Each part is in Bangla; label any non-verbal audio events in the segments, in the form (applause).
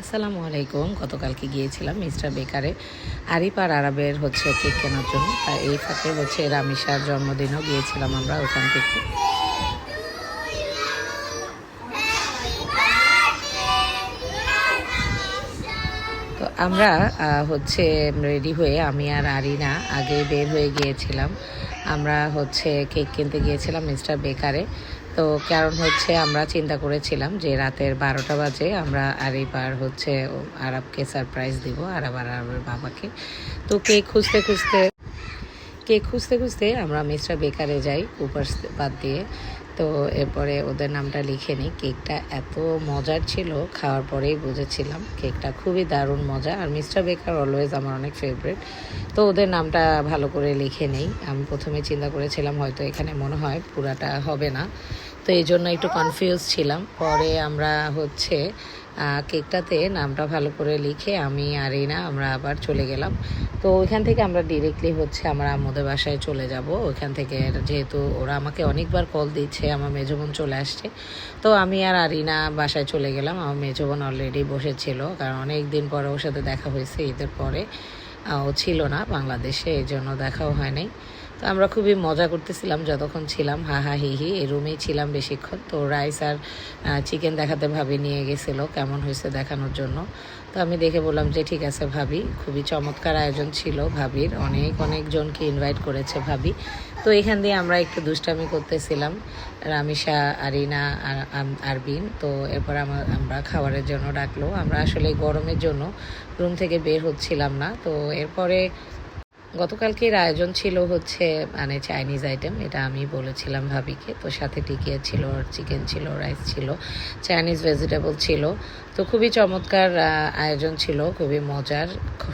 আসসালামু আলাইকুম। গতকালকে গিয়েছিলাম মিস্টার বেকারে। আরিফ আর আরবের হচ্ছে কেক কেনার জন্য। তা এই ফাঁকে হচ্ছে রামিসার জন্মদিনও গিয়েছিলাম আমরা ওখান থেকে। তো আমরা হচ্ছে রেডি হয়ে আমি আর আরিনা আগে বের হয়ে গিয়েছিলাম। আমরা হচ্ছে কেক কিনতে গিয়েছিলাম মিস্টার বেকারে। তো কারণ হচ্ছে আমরা চিন্তা করেছিলাম যে রাতের বারোটা বাজে আমরা আর এবার হচ্ছে আরবকে সারপ্রাইজ দিব আরব আর আরবের বাবাকে। তো কেক খুঁজতে খুঁজতে কেক খুঁজতে খুঁজতে আমরা মিস্টার বেকারে যাই উপর বাদ দিয়ে। তো এরপরে ওদের নামটা লিখে নিই। কেকটা এত মজার ছিল, খাওয়ার পরেই বুঝেছিলাম কেকটা খুবই দারুণ মজা। আর মিস্টার বেকার অলওয়েজ আমার অনেক ফেভারিট তো ওদের নামটা ভালো করে লিখে নেই। আমি প্রথমে চিন্তা করেছিলাম হয়তো এখানে মনে হয় পুরাটা হবে না। তো এই জন্য একটু কনফিউজ ছিলাম। পরে আমরা হচ্ছে কেকটাতে নামটা ভালো করে লিখে আমি আর না আমরা আবার চলে গেলাম। তো ওইখান থেকে আমরা ডিরেক্টলি হচ্ছে আমরা আমাদের বাসায় চলে যাব। ওইখান থেকে যেহেতু ওরা আমাকে অনেকবার কল দিচ্ছে, আমার মেজবোন চলে আসছে। তো আমি আর আরিনা বাসায় চলে গেলাম। আমার মেজবোন অলরেডি বসেছিল, কারণ অনেক দিন পরে ওর সাথে দেখা হয়েছে, ঈদের পরে ও ছিল না বাংলাদেশে এই জন্য দেখাও হয় নাই। তো আমরা খুবই মজা করতেছিলাম যতক্ষণ ছিলাম। হা হা, হি হি, এই রুমেই ছিলাম বেশিক্ষণ। তো রাইস আর চিকেন দেখাতে ভাবি নিয়ে গেছিল, কেমন হয়েছে দেখানোর জন্য। তো আমি দেখে বললাম যে, ঠিক আছে ভাবি। খুবই চমৎকার আয়োজন ছিল ভাবির। অনেক অনেকজনকে ইনভাইট করেছে ভাবি। তো এখান দিয়ে আমরা একটু দুষ্টামি করতেছিলাম রামিসা আরিনা আর আরবিন। তো এরপর আমার আমরা খাবারের জন্য ডাকলো। আমরা আসলে গরমের জন্য রুম থেকে বের হচ্ছিলাম না। তো এরপরে গতকালকের আয়োজন ছিল হচ্ছে মানে চাইনিজ আইটেম এটা আমি বলেছিলাম ভাবিকে। তো সাথে টিকিয়া ছিল চিকেন ছিল রাইস ছিল চাইনিজ ভেজিটেবল ছিল। তো খুবই চমৎকার আয়োজন ছিল, খুবই মজার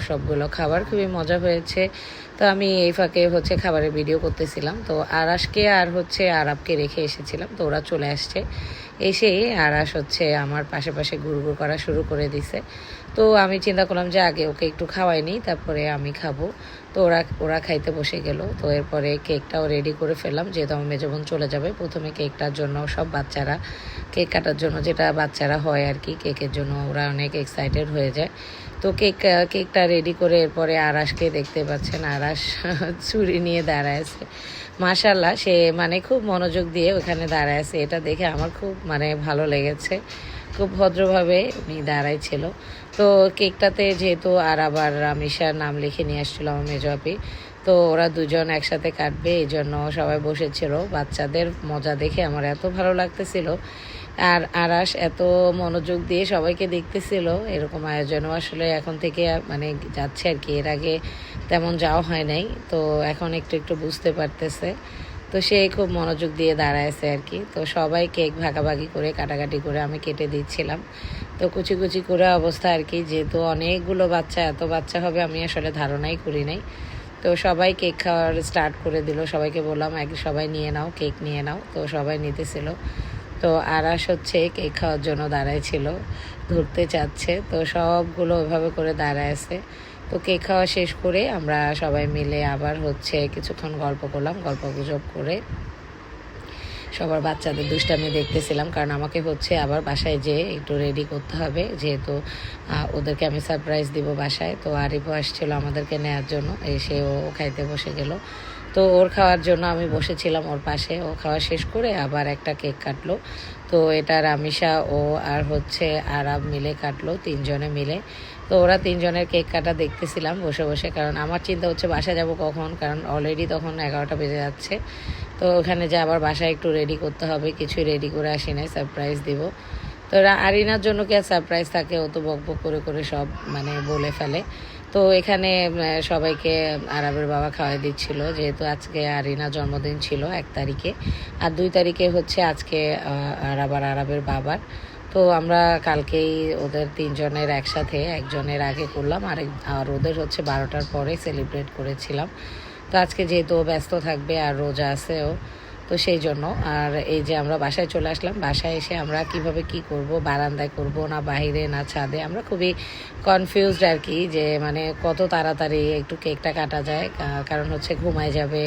সবগুলো খাবার খুবই মজা হয়েছে। তো আমি এই ফাঁকে হচ্ছে খাবারের ভিডিও করতেছিলাম। তো আরাসকে আর হচ্ছে আরাবকে রেখে এসেছিলাম। তো ওরা চলে আসছে। এসে আরাস হচ্ছে আমার পাশে পাশে গুড়গুড় করা শুরু করে দিছে। তো আমি চিন্তা করলাম যে আগে ওকে একটু খাওয়াই নিই, তারপরে আমি খাব। তো ওরা ওরা খাইতে বসে গেল। তো এরপরে কেকটাও রেডি করে ফেললাম। যেহেতু আমার মেজবোন চলে যাবে, প্রথমে কেকটার জন্য, সব বাচ্চারা, কেক কাটার জন্য যেটা বাচ্চারা হয় আর কি, কেকের জন্য ওরা অনেক এক্সাইটেড হয়ে যায়। তো কেক, কেকটা রেডি করে এরপরে আরাসকে দেখতে পাচ্ছেন। আরাস (laughs) চুরি নিয়ে দাঁড়ায় আছে। মাশাল্লাহ সে মানে খুব মনোযোগ দিয়ে ওখানে দাঁড়ায় আছে। এটা দেখে আমার খুব মানে ভালো লেগেছে। খুব ভদ্রভাবে উনি দাঁড়াই ছিল তো কেকটাতে যেহেতু আর আবার রামিসার নাম লিখে নিয়ে আসছিল আমার মেজো আপি, তো ওরা দুজন একসাথে কাটবে এই জন্য সবাই বসেছিল। বাচ্চাদের মজা দেখে আমার এত ভালো লাগতেছিল। আর আরাস এত মনোযোগ দিয়ে সবাইকে দেখতেছিল, এরকম আয়োজনও আসলে এখন থেকে মানে যাচ্ছে আর কি। এর আগে তেমন যাওয়া হয় নাই, তো এখন একটু একটু বুঝতে পারতেছে। তো সে খুব মনোযোগ দিয়ে দাঁড়ায়ছে আর কি। তো সবাই কেক ভাগাভাগি করে, কাটাকাটি করে আমি কেটে দিচ্ছিলাম। তো কুচি কুচি করে অবস্থা আর কি, যেহেতু অনেকগুলো বাচ্চা, এত বাচ্চা হবে আমি আসলে ধারণাই করি নাই। তো সবাই কেক খাওয়ার স্টার্ট করে দিল, সবাইকে বললাম, এক, সবাই নিয়ে নাও, কেক নিয়ে নাও। তো সবাই নিতেছিল। তো আরাস হচ্ছে কেক খাওয়ার জন্য দাঁড়ায় ছিল, ধরতে চাচ্ছে, তো সবগুলো ওইভাবে করে দাঁড়ায় আছে। তো কেক খাওয়া শেষ করে আমরা সবাই মিলে আবার হচ্ছে কিছুক্ষণ গল্প করলাম, গল্প গুজব করে সবার বাচ্চাদের দুষ্টামি দেখতেছিলাম, কারণ আমাকে হচ্ছে আবার বাসায় যেয়ে একটু রেডি করতে হবে, যেহেতু ওদেরকে আমি সারপ্রাইজ দিব বাসায়। তো আরিফও আসছিল আমাদেরকে নেওয়ার জন্য, এসে ও খাইতে বসে গেল। তো ওর খাওয়ার জন্য আমি বসেছিলাম ওর পাশে। ও খাওয়া শেষ করে আবার একটা কেক কাটলো। তো এটা রামিসা ও আর হচ্ছে আরাব মিলে কাটলো, তিনজনে মিলে। তো ওরা তিনজনের কেক কাটা দেখতেছিলাম বসে বসে, কারণ আমার চিন্তা হচ্ছে বাসা যাব কখন, কারণ অলরেডি তখন এগারোটা বেজে যাচ্ছে। তো ওখানে যে আবার বাসায় একটু রেডি করতে হবে কিছুই রেডি করে আসি নাই সারপ্রাইজ দিব। তো আরিনার জন্য কি আর সারপ্রাইজ থাকে? ও তো বক করে করে সব মানে বলে ফেলে। তো এখানে সবাইকে আরবের বাবা খাওয়াই দিচ্ছিল যেহেতু আজকে আরিনা জন্মদিন ছিল এক তারিখে। আর দুই তারিখে হচ্ছে আজকে আহ, আর আবার আরবের বাবার। তো আমরা কালকেই ওদের তিনজনের একসাথে একজনের আগে করলাম আর আর ওদের হচ্ছে বারোটার পরে সেলিব্রেট করেছিলাম। তো আজকে যেহেতু ব্যস্ত থাকবে আর রোজা আছে ও তো সেই জন্য। আর এই যে আমরা বাসায় চলে আসলাম, বাসায় এসে আমরা কীভাবে কি করব, বারান্দায় করব না, বাহিরে না ছাদে, আমরা খুবই কনফিউজড আর কি, যে মানে কত তাড়াতাড়ি একটু কেকটা কাটা যায়। কারণ হচ্ছে ঘুমায় যাবে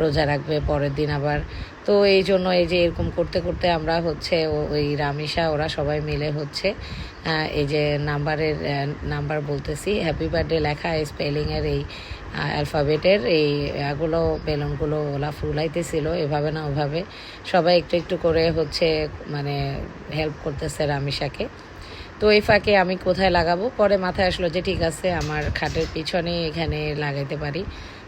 রোজা রাখবে, পরের দিন আবার। তো এই জন্য এই যে এরকম করতে করতে আমরা হচ্ছে ওই রামিসা ওরা সবাই মিলে হচ্ছে এই যে নাম্বারের নাম্বার বলতেছি, হ্যাপি বার্থডে লেখা স্পেলিংয়ের এই অ্যালফাবেটের এই এগুলো বেলুনগুলো ওলা ফুলাইতেছিল, এভাবে না ওভাবে। সবাই একটু একটু করে হচ্ছে মানে হেল্প করতেছে রামিসাকে তো এই ফাঁকে আমি কোথায় লাগাবো? পরে মাথায় আসলো যে ঠিক আছে, আমার খাটের পিছনে এখানে লাগাইতে পারি।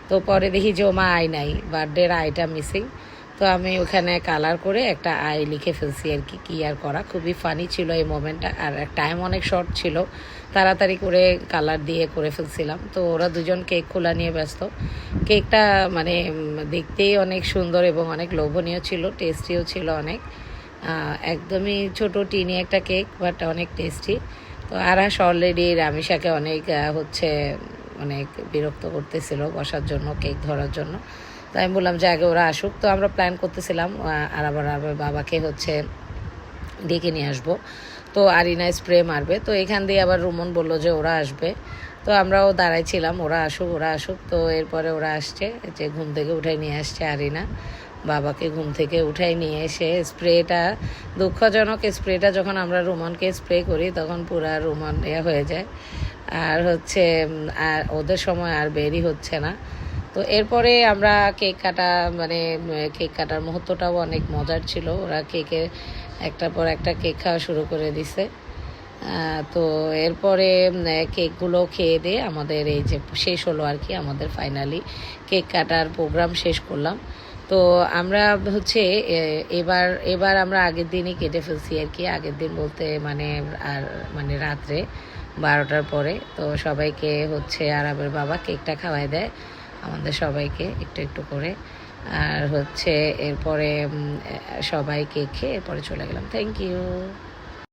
তো পরে দেখি যে মা আই নাই বার্থডের আইটা মিসিং তো আমি ওখানে কালার করে একটা আই লিখে ফেলছি আর কি, কী আর করা। খুবই ফানি ছিল এই মোমেন্টটা আর টাইম অনেক শর্ট ছিল। তাড়াতাড়ি করে কালার দিয়ে করে ফেলছিলাম। তো ওরা দুজন কেক খোলা নিয়ে ব্যস্ত। কেকটা মানে দেখতেই অনেক সুন্দর এবং অনেক লোভনীয় ছিল টেস্টিও ছিল অনেক। একদমই ছোট টিনি একটা কেক বাট অনেক টেস্টি তো আর আরাস অলরেডি রামিসাকে অনেক হচ্ছে অনেক বিরক্ত করতেছিল বসার জন্য, কেক ধরার জন্য। তো আমি বললাম যে আগে ওরা আসুক। তো আমরা প্ল্যান করতেছিলাম আর আবার আবার বাবাকে হচ্ছে ডেকে নিয়ে আসব। তো আরিনা স্প্রে মারবে। তো এখান দিয়ে আবার রুমন বলল যে, ওরা আসবে। তো আমরাও দাঁড়াইছিলাম, ওরা আসুক ওরা আসুক। তো এরপরে ওরা আসছে, যে ঘুম থেকে উঠাই নিয়ে আসছে আরিনা। বাবাকে ঘুম থেকে উঠাই নিয়ে এসে স্প্রেটা দুঃখজনক স্প্রেটা যখন আমরা রুমনকে স্প্রে করি, তখন পুরা রুমন এ হয়ে যায়। আর হচ্ছে আর ওদের সময় আর বেরই হচ্ছে না। তো এরপরে আমরা কেক কাটা মানে কেক কাটার মুহূর্তটাও অনেক মজার ছিল। ওরা কেকের একটার পর একটা কেক খাওয়া শুরু করে দিছে। তো এরপরে কেকগুলো খেয়ে দিয়ে আমাদের এই যে শেষ হলো আর কি, আমাদের ফাইনালি কেক কাটার প্রোগ্রাম শেষ করলাম। তো আমরা হচ্ছে এবার এবার আমরা আগের দিনই কেটে ফেলছি আর কি। আগের দিন বলতে মানে আর মানে রাত্রে। বারোটার পরে। তো সবাইকে হচ্ছে আরবের বাবা কেকটা খাওয়াই দেয় আমাদের সবাইকে একটু একটু করে। আর হচ্ছে এরপরে সবাই কেক খেয়ে এরপরে চলে গেলাম। Thank you